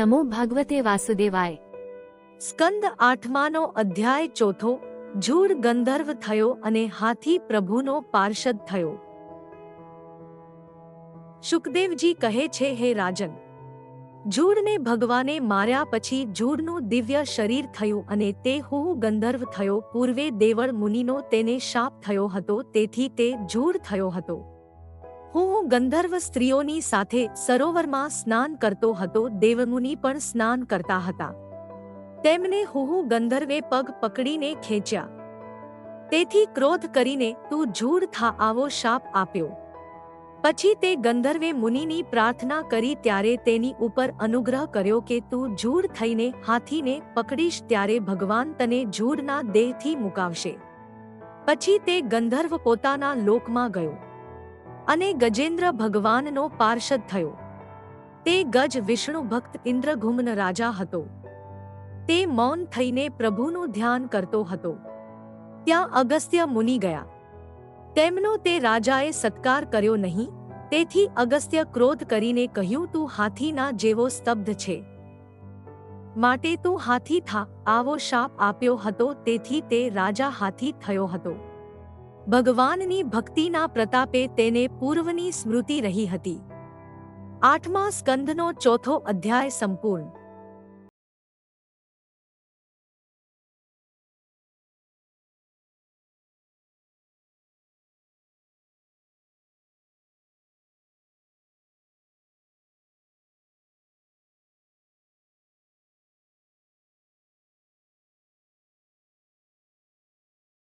નમો ભગવતે વાસુદેવાય સ્કંદ આઠમાનો અધ્યાય ચોથો જૂડ ગંધર્વ થયો અને હાથી પ્રભુનો પાર્ષદ થયો શુકદેવજી કહે છે હે રાજન જૂડને ભગવાને માર્યા પછી જૂડનું દિવ્ય શરીર થયું અને તે હું ગંધર્વ થયો. પૂર્વે દેવળ મુનિનો તેને શાપ થયો હતો, તેથી તે જૂડ થયો હતો. હું ગંધર્વ સ્ત્રીઓની સાથે સરોવરમાં સ્નાન કરતો હતો, દેવમુનિ પણ સ્નાન કરતા હતા. તેમને હુહુ ગંધર્વે પગ પકડીને ખેંચ્યા. તેથી ક્રોધ કરીને, તું જૂડ થા, આવો શાપ આપ્યો. પછી તે ગંધર્વે મુનિની પ્રાર્થના કરી ત્યારે તેની ઉપર અનુગ્રહ કર્યો કે, તું જૂડ થઈને હાથીને પકડીશ ત્યારે ભગવાન તને જૂડના દેહથી મુકાવશે. પછી તે ગંધર્વ પોતાના લોકમાં ગયો. અને ગજેન્દ્ર ભગવાનનો પાર્ષદ થયો. તે ગજ વિષ્ણુ ભક્ત ઇન્દ્રઘુમ્ન રાજા હતો. તે મૌન થઈને પ્રભુનું ધ્યાન કરતો હતો. ત્યાં અગસ્ત્ય મુનિ ગયા. તેમનો તે રાજાએ સત્કાર કર્યો નહીં, તેથી અગસ્ત્ય ક્રોધ કરીને કહ્યું, તું હાથીના જેવો સ્તબ્ધ છે. માટે તું હાથી થા. આવો શાપ આપ્યો હતો, તેથી તે રાજા હાથી થયો હતો. ભગવાનની ભક્તિના પ્રતાપે તેને પૂર્વની સ્મૃતિ રહી હતી. આઠમા સ્કંધનો ચોથો અધ્યાય સંપૂર્ણ.